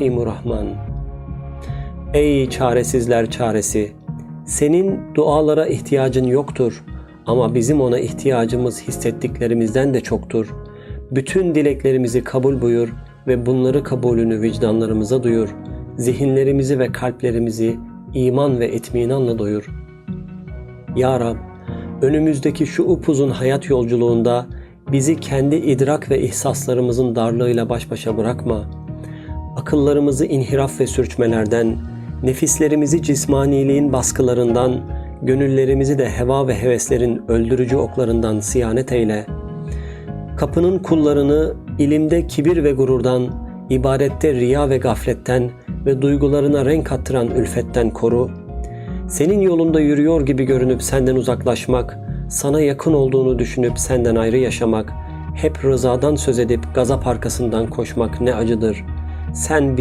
Rahman. Ey çaresizler çaresi! Senin dualara ihtiyacın yoktur ama bizim ona ihtiyacımız hissettiklerimizden de çoktur. Bütün dileklerimizi kabul buyur ve bunları kabulünü vicdanlarımıza duyur. Zihinlerimizi ve kalplerimizi iman ve etminanla doyur. Ya Rab, önümüzdeki şu upuzun hayat yolculuğunda bizi kendi idrak ve ihsaslarımızın darlığıyla baş başa bırakma. Akıllarımızı inhiraf ve sürçmelerden, nefislerimizi cismaniliğin baskılarından, gönüllerimizi de heva ve heveslerin öldürücü oklarından siyanet eyle. Kapının kullarını ilimde kibir ve gururdan, ibadette riya ve gafletten ve duygularına renk kattıran ülfetten koru. Senin yolunda yürüyor gibi görünüp senden uzaklaşmak, sana yakın olduğunu düşünüp senden ayrı yaşamak, hep rızadan söz edip gazap arkasından koşmak ne acıdır. Sen bizleri